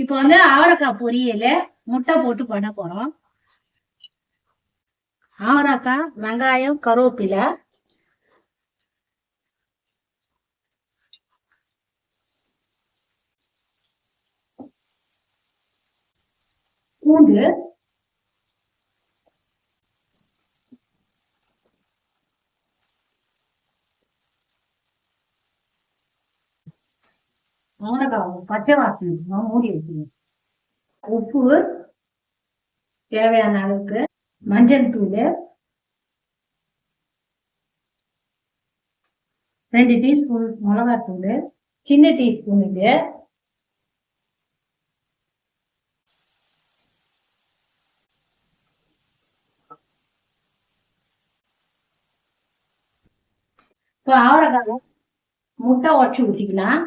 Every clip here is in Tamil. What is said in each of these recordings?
இப்போ வந்து அவரைக்காய் பொரியல் முட்டை போட்டு பண்ண போறோம். அவரைக்காய் வெங்காயம் கருவேப்பிலை. பூண்டு. அவரைக்காய் பச்சை வாசனை மூடி வச்சுக்கணும் உப்பு தேவையான அளவுக்கு மஞ்சள் தூள் ரெண்டு டீஸ்பூன் மிளகாத்தூள் சின்ன டீஸ்பூன் இது. இப்போ அவரைக்காய் முட்டை உடச்சி ஊற்றிக்கலாம்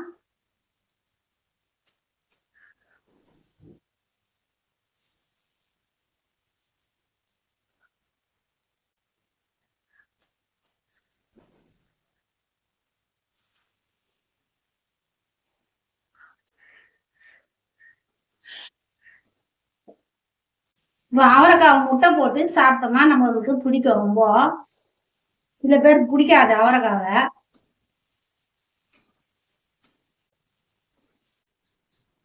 அவரைக்காய் முட்டை போட்டு சாப்பிட்டோம்னா நம்மளுக்கு பிடிக்கும் ரொம்ப. சில பேர் பிடிக்காது அவரைக்காவை.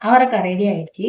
அவரைக்காய் ரெடி ஆயிடுச்சு.